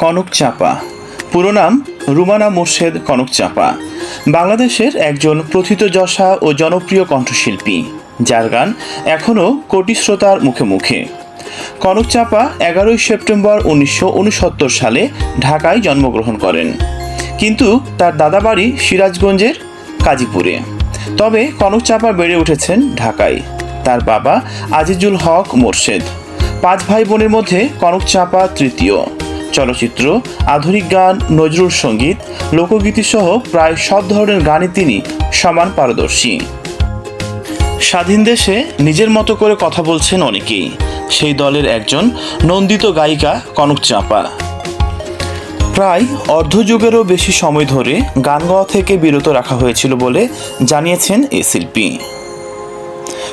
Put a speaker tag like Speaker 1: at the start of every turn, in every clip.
Speaker 1: কনক চাপা পুরো নাম রুমানা মোর্শেদ কনক চাপা বাংলাদেশের একজন প্রথিতযশা ও জনপ্রিয় কণ্ঠশিল্পী, যার গান এখনও কোটি শ্রোতার মুখে মুখে। কনক চাপা এগারোই সেপ্টেম্বর উনিশশো উনসত্তর সালে ঢাকায় জন্মগ্রহণ করেন। কিন্তু তার দাদাবাড়ি সিরাজগঞ্জের কাজীপুরে। তবে কনক চাপা বেড়ে উঠেছেন ঢাকায়। তার বাবা আজিজুল হক মোর্শেদ। পাঁচ ভাই বোনের মধ্যে কনক চাপা তৃতীয়। চলচ্চিত্র, আধুনিক গান, নজরুল সংগীত, লোকগীতি সহ প্রায় সব ধরনের গানে তিনি সমান পারদর্শী। স্বাধীন দেশে নিজের মতো করে কথা বলছেন অনেকেই। সেই দলের একজন নন্দিত গায়িকা কনক চাপা। প্রায় অর্ধযুগেরও বেশি সময় ধরে গান গাওয়া থেকে বিরত রাখা হয়েছিল বলে জানিয়েছেন এ শিল্পী।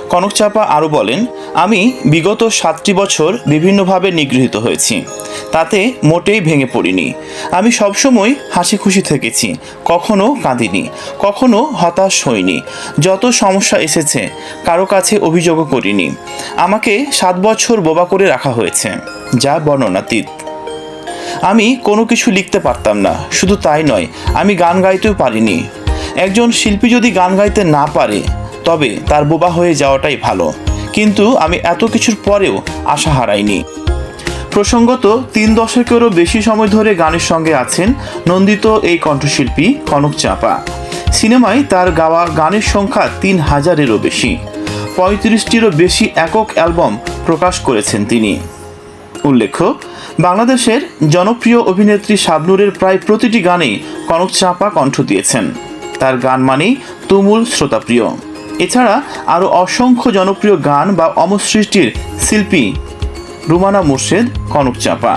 Speaker 1: কনক চাপা আরও বলেন, আমি বিগত সাতটি বছর বিভিন্নভাবে নিগৃহীত হয়েছি। তাতে মোটেই ভেঙে পড়িনি। আমি সবসময় হাসি খুশি থেকেছি। কখনো কাঁদিনি। কখনো হতাশ হইনি। যত সমস্যা এসেছে, কারও কাছে অভিযোগও করিনি। আমাকে সাত বছর বোবা করে রাখা হয়েছে, যা বর্ণনাতীত। আমি কোনো কিছু লিখতে পারতাম না। শুধু তাই নয়, আমি গান গাইতেও পারিনি। একজন শিল্পী যদি গান গাইতে না পারে তবে তার বোবা হয়ে যাওয়াটাই ভালো। কিন্তু আমি এত কিছুর পরেও আশা হারাইনি। প্রসঙ্গত, তিন দশকেরও বেশি সময় ধরে গানের সঙ্গে আছেন নন্দিত এই কণ্ঠশিল্পী কনক চাপা। সিনেমায় তার গাওয়া গানের সংখ্যা তিন হাজারেরও বেশি। পঁয়ত্রিশটিরও বেশি একক অ্যালবাম প্রকাশ করেছেন তিনি। উল্লেখ্য, বাংলাদেশের জনপ্রিয় অভিনেত্রী শাবনুরের প্রায় প্রতিটি গানেই কনক চাপা কণ্ঠ দিয়েছেন। তার গান মানেই তুমুল শ্রোতাপ্রিয়। এছাড়া আরও অসংখ্য জনপ্রিয় গান বা অমসৃষ্টির শিল্পী রুমানা মুর্শেদ কনক চাপা